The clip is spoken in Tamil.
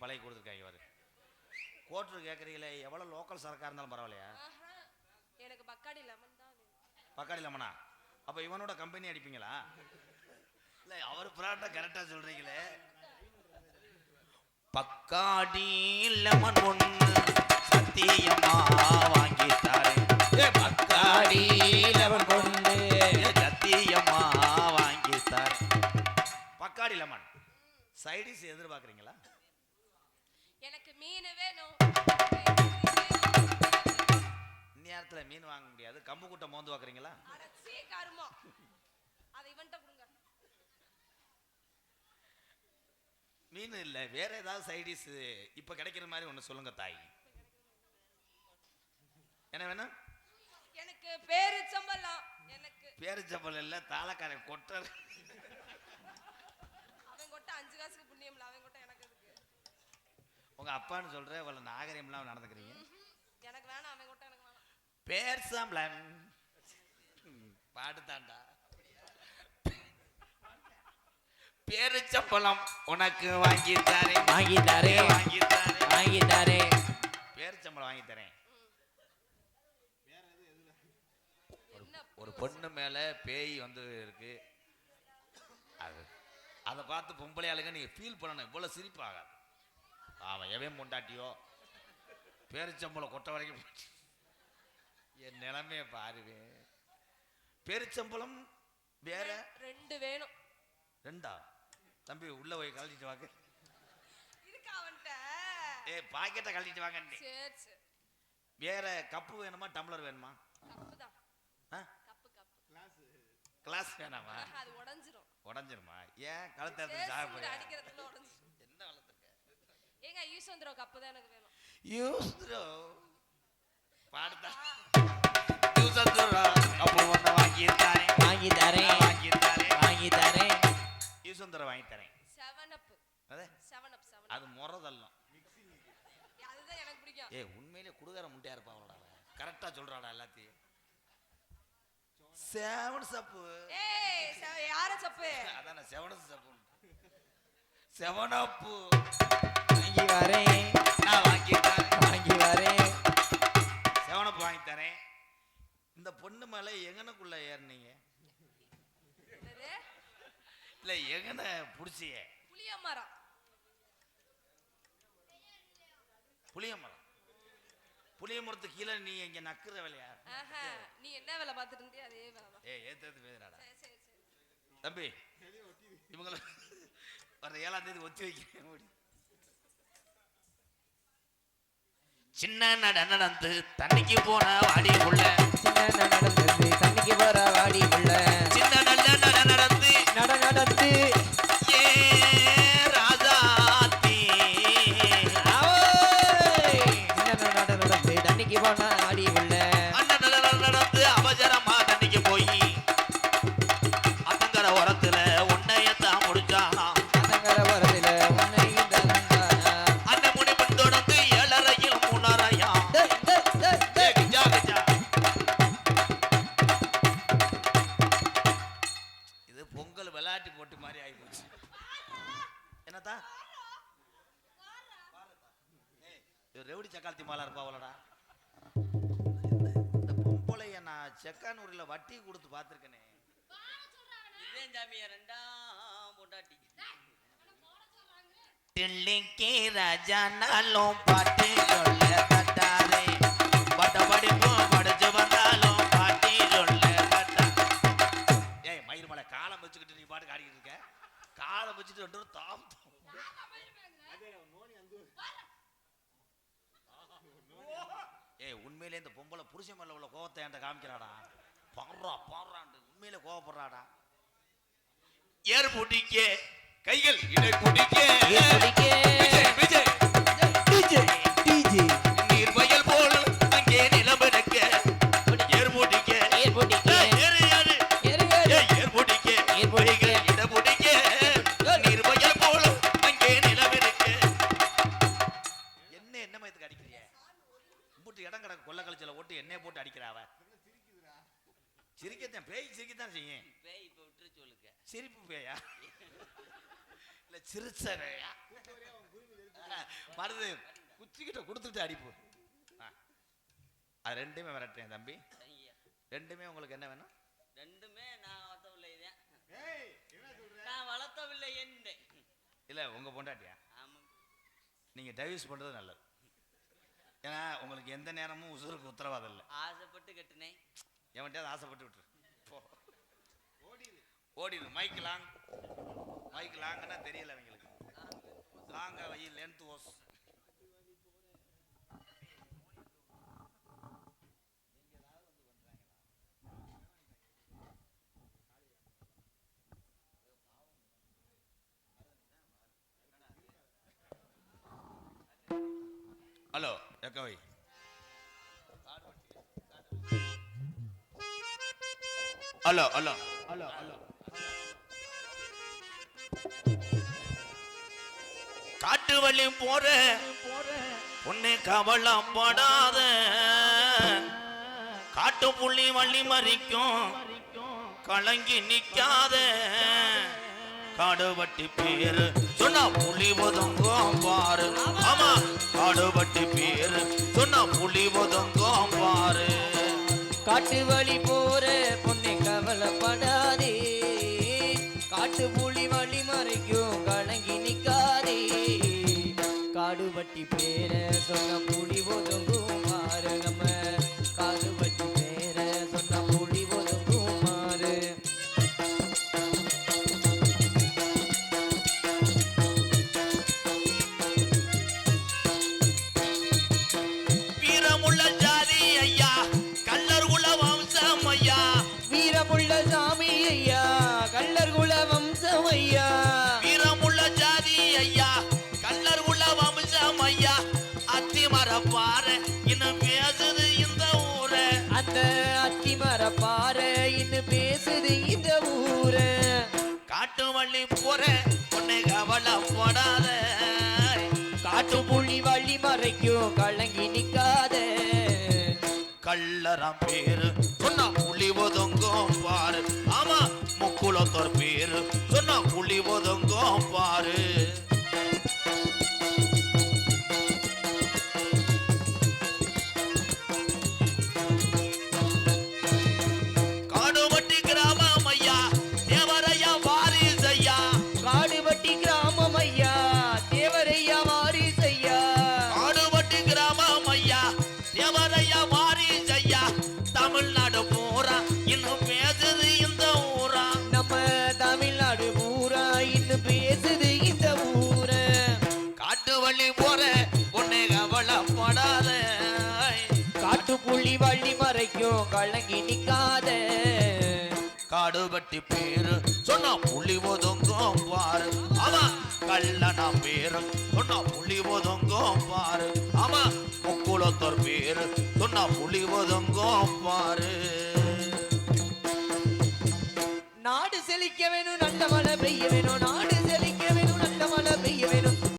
பழகி கொடுத்துருக்காங்க இவர். கோட்டர் கேட்குறீங்களே எவ்வளோ லோக்கல் சரக்காக இருந்தாலும் பரவாயில்லையா? எனக்கு பக்காடி லெமன் தான் பக்காடி லெமனா அப்போ இவனோட கம்பெனி அடிப்பீங்களா? இல்லை அவர் பிராண்டை கரெக்டாக சொல்கிறீங்களே பக்காடி லெமன் ஒன்று சத்தியமா வாங்கித்தாரே. ஏ பக்காடி லெமன் கொண்டு சத்தியமா வாங்கித்தாரே. பக்காடி லெமன் சைடிஸ் எதிர்பார்க்குறீங்களா? எனக்கு மீன் வேணும். இந்நேரத்தில் மீன் வாங்க முடியாது. கம்பு கூட்டை மோந்து பார்க்குறீங்களா அரைச்சி கருமோ. அதை இவன்ட்ட கொடுங்க. மீன் இல்லை வேற ஏதாவது சைடிஸ் இப்போ கிடைக்கிற மாதிரி ஒன்று சொல்லுங்க தாய். என்ன வேணும்? எனக்கு பேரிச்சம்பழம். எனக்கு பேரிச்சம்பல் இல்லை தாளக்கார கொட்டர் அவன் கொட்ட அஞ்சு காசுக்கு புண்ணியம்ல அவன் கொட்ட எனக்கு இருக்கு உங்க அப்பான்னு சொல்ற இவ்வளோ நாகரிகம்லாம் நடந்துக்கிறீங்க. எனக்கு வேணாம் அவன் கொட்ட எனக்கு வேணாம். பேர்சம்பளம் பாடுதாண்டா பேரிச்சம்பழம் உனக்கு வாங்கி தரேன். வாங்கி தரேன். வாங்கி தரேன். வாங்கி தரேன். பேரிச்சம்பழம் வாங்கி தரேன். ஒரு பொண்ணு மேல பேய் வந்து இருக்கு. அது அதை பார்த்து பொம்பளை ஆளுங்க நீங்க ஃபீல் பண்ணணும். இவ்வளவு சிரிப்பாக அவன் எவன் பொண்டாட்டியோ? பேரிச்சம்பளம் கொட்ட வரைக்கும் போச்சு. என் நிலைமைய பாருவேன் பேரிச்சம்பளம் வேற? ரெண்டு வேணும். ரெண்டா? தம்பி உள்ள போய் கழட்டிட்டு வாங்க. இருக்கு அவன்கிட்ட? ஏ பாக்கெட்டை கழட்டிட்டு வாங்க வேற கப்பு வேணுமா டம்ளர் வேணுமா? கிளாஸ் வேணாமா? அது உடைஞ்சிரும். உடஞ்சிருமா? ஏன் கழுத்தை போறியா? அடிக்கிறதுக்குள்ள உடைஞ்சிரும். ஏங்க கப்பு தான் எனக்கு வேணும். யூஸ்ரோ பாடுதா யூசந்துரோ அப்போ ஒன்று வாங்கியிருக்காரே வாங்கி தரேன். வாங்கி தரேன். வாங்கி தரேன். செவன் அப் அதே? செவன் அப் செவன் அது முறதல்லம். அதுதான் எனக்கு பிடிக்கும். உண்மையிலே குடுகார முட்டையா இருப்பா அவளோட கரெக்டாக எல்லாத்தையும். செவன் சப்பு யார சப்பு அதான செவன் சப்பு செவன் அப்பு வாங்கி வரேன். நான் வாங்கி தரேன் வாங்கி வரேன். செவன் அப்பு வாங்கி தரேன். இந்த பொண்ணு மேலே எங்கனக்குள்ள ஏறினீங்க? இல்லை எங்கன பிடிச்சியே? புளிய மரம் புளிய மரம் புளிய மரத்துக்கு கீழே நீ இங்க நக்குற வேலையா? ஆஹா நீ என்ன வேலை பார்த்துட்டு இருந்தியோ? அதே வேலை ஏ ஏத்து பேசுறாடா சரி சரி சரி. தம்பி இவங்கள வர ஏழாம் தேதி ஒத்தி வைக்கிறேன் சின்ன நட நடந்து தண்ணிக்கு போன வாடி உள்ள சின்ன நடந்து தண்ணிக்கு போற வாடி உள்ள மாதிரி ஆகி போச்சு என்னத்தா ரெவடி சக்காலத்தி மாலா இருப்பா அவளடா இந்த பொம்பளைய நான் செக்கானூரில் வட்டி கொடுத்து பார்த்துருக்கேனே. இதேன் சாமியா ரெண்டாம் பொண்டாட்டி. டில்லிக்கி ராஜா நாளும் பாட்டி சொல்ல தாம் தாம். ஏய் உண்மையிலே இந்த பொம்பளை புருஷன் மேல உள்ள கோவத்தை என்கிட்ட காமிக்கிறாடா? பாடுறா பாடுறாண்டு உண்மையிலே கோவப்படுறாடா ஏர் பிடிக்க கைகள் இடை பிடிக்க கிடக்கு கொள்ள கழிச்சல ஓட்டு எண்ணெய் போட்டு அடிக்கிறா அவ? சிரிக்கத்தான் பேய் சிரிக்கத்தான் செய்யும். பேய் இப்ப விட்டுரு சொல்லுங்க சிரிப்பு பேயா? இல்ல சிரிச்ச பேயா. மருது குச்சிக்கிட்ட கொடுத்துட்டு அடிப்பு. ஆ. அது ரெண்டுமே விரட்டேன் தம்பி. ரெண்டுமே உங்களுக்கு என்ன வேணும்? ரெண்டுமே நான் வளர்த்தவில்லை நான் வளர்த்தவில்லை என்ன இல்லை உங்கள் பொண்டாட்டியா? ஆமாம் நீங்கள் டைவர்ஸ் பண்ணுறது நல்லது. ஏன்னா உங்களுக்கு எந்த நேரமும் உசுருக்கு உத்தரவாதம் இல்லை. ஆசைப்பட்டு கட்டினேன் எவன்கிட்டயாவது ஆசைப்பட்டு விட்டுரு. ஓடிடு மைக் லாங் மைக் லாங்கன்னா தெரியல அவங்களுக்கு லாங்கா வை லென்த் ஓஸ். ஹலோ எக்கவை ஹலோ ஹலோ ஹலோ ஹலோ காட்டு வழி போற. பொண்ணு கவலம் படாத. காட்டு புள்ளி வள்ளி மறிக்கும். கலங்கி நிக்காத. காடுபட்டி பேரு. சொன்னா புலி ஒதுங்கும் பாரு. ஆமா காடுபட்டு பேரு. சொன்னா புலி ஒதுங்கும் பாரு. காட்டு வழி போற பொண்ணை கவலைப்படாதே. காட்டு புலி வழி மறைக்கும் கலங்கி நிக்காதே. காடுபட்டி பேர சொன்ன புலி ஒதுங்கும் சாமி ஐயா கள்ளர் குல வம்சம் ஐயா வீரமுள்ள ஜாதி ஐயா கல்லர் குல வம்சம் ஐயா அத்தி மரப்பாரு இன்னும் பேசுது இந்த ஊரை. அந்த அத்திமர பாறை இன்னும் பேசுது இந்த ஊரு. காட்டு வள்ளி போற உன்னை கவலைப்படாத. காட்டு புலி வள்ளி மறைக்கும் கலங்கி நிக்காத. கள்ளரம் பேரு சொன்னா புலி ஒதுங்கும் பேரு. சொன்னா புலி ஒதுங்கும் பாரு. காடுபட்டி கிராமம் ஐயா தேவரையா வாரிஸ் ஐயா காடுபட்டி வள்ளி மறைக்கும் கலங்கி நிக்காத. காடுபட்டி பேரு சொன்னா புலி ஒதுங்கும் பாரு. ஆமா கல்லனா பேரு சொன்னா புலி ஒதுங்கும் பாரு. ஆமா முக்குளத்தோர் பேரு சொன்னா புலி ஒதுங்கும் பாரு. நாடு செழிக்க வேணும் நல்ல மழை பெய்ய வேணும்